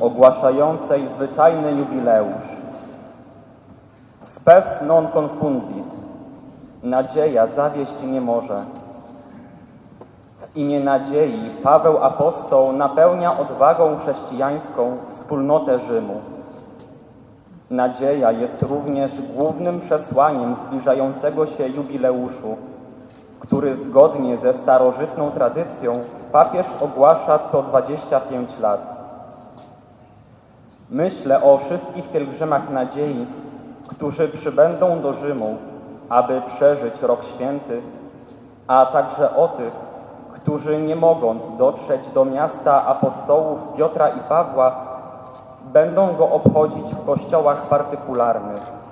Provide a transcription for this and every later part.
ogłaszającej zwyczajny jubileusz. Spes non confundit. Nadzieja zawieść nie może. W imię nadziei Paweł Apostoł napełnia odwagą chrześcijańską wspólnotę Rzymu. Nadzieja jest również głównym przesłaniem zbliżającego się jubileuszu, który zgodnie ze starożytną tradycją papież ogłasza co 25 lat. Myślę o wszystkich pielgrzymach nadziei, którzy przybędą do Rzymu, aby przeżyć rok święty, a także o tych, którzy nie mogąc dotrzeć do miasta apostołów Piotra i Pawła, będą go obchodzić w kościołach partykularnych.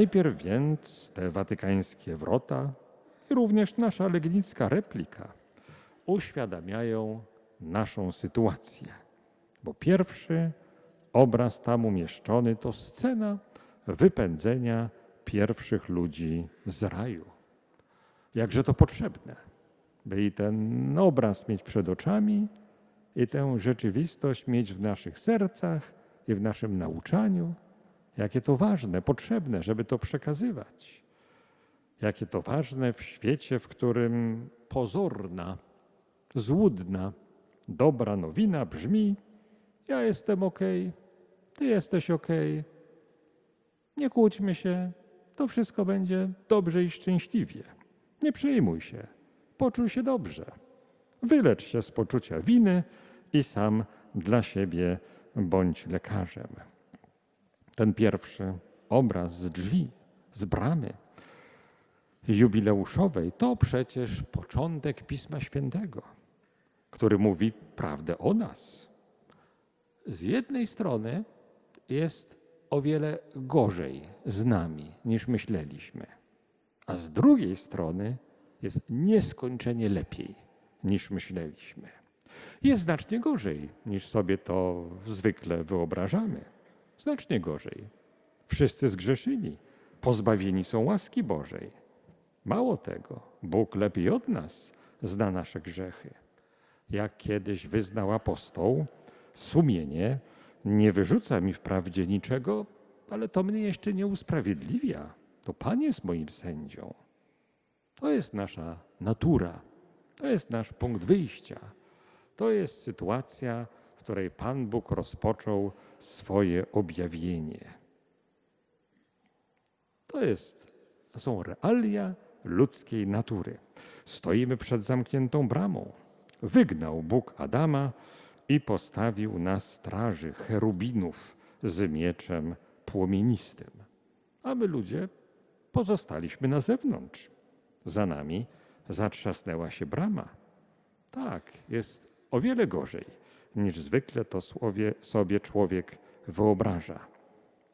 Najpierw więc te watykańskie wrota i również nasza legnicka replika uświadamiają naszą sytuację. Bo pierwszy obraz tam umieszczony to scena wypędzenia pierwszych ludzi z raju. Jakże to potrzebne, by i ten obraz mieć przed oczami, i tę rzeczywistość mieć w naszych sercach i w naszym nauczaniu. Jakie to ważne, potrzebne, żeby to przekazywać. Jakie to ważne w świecie, w którym pozorna, złudna, dobra nowina brzmi: Ja jestem ok, ty jesteś ok. Nie kłóćmy się, to wszystko będzie dobrze i szczęśliwie. Nie przejmuj się, poczuj się dobrze. Wylecz się z poczucia winy i sam dla siebie bądź lekarzem. Ten pierwszy obraz z drzwi, z bramy jubileuszowej to przecież początek Pisma Świętego, który mówi prawdę o nas. Z jednej strony jest o wiele gorzej z nami niż myśleliśmy, a z drugiej strony jest nieskończenie lepiej niż myśleliśmy. Jest znacznie gorzej niż sobie to zwykle wyobrażamy. Znacznie gorzej. Wszyscy zgrzeszyli, pozbawieni są łaski Bożej. Mało tego, Bóg lepiej od nas zna nasze grzechy. Jak kiedyś wyznał apostoł, sumienie nie wyrzuca mi wprawdzie niczego, ale to mnie jeszcze nie usprawiedliwia. To Pan jest moim sędzią. To jest nasza natura, to jest nasz punkt wyjścia. To jest sytuacja, której Pan Bóg rozpoczął swoje objawienie. To, jest, to są realia ludzkiej natury. Stoimy przed zamkniętą bramą. Wygnał Bóg Adama i postawił na straży cherubinów z mieczem płomienistym. A my ludzie pozostaliśmy na zewnątrz. Za nami zatrzasnęła się brama. Tak, jest o wiele gorzej, niż zwykle to słowie sobie człowiek wyobraża.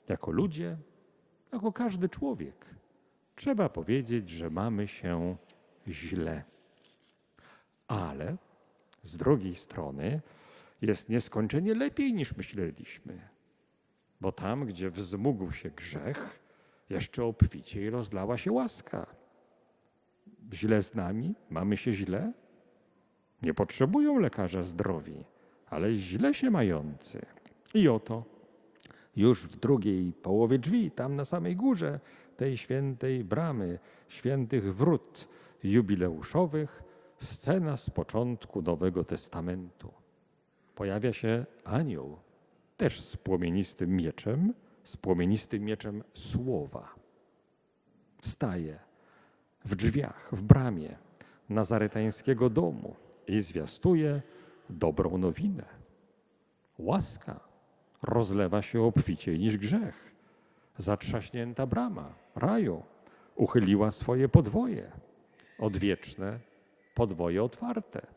Jako ludzie, jako każdy człowiek, trzeba powiedzieć, że mamy się źle. Ale z drugiej strony jest nieskończenie lepiej niż myśleliśmy. Bo tam, gdzie wzmógł się grzech, jeszcze obficiej rozlała się łaska. Źle z nami, mamy się źle, nie potrzebują lekarza zdrowi, ale źle się mający. I oto już w drugiej połowie drzwi, tam na samej górze tej świętej bramy, świętych wrót jubileuszowych, scena z początku Nowego Testamentu. Pojawia się anioł, też z płomienistym mieczem, z płomienistym mieczem słowa. Staje w drzwiach, w bramie nazaretańskiego domu i zwiastuje dobrą nowinę. Łaska rozlewa się obficiej niż grzech. Zatrzaśnięta brama raju uchyliła swoje podwoje, odwieczne podwoje otwarte.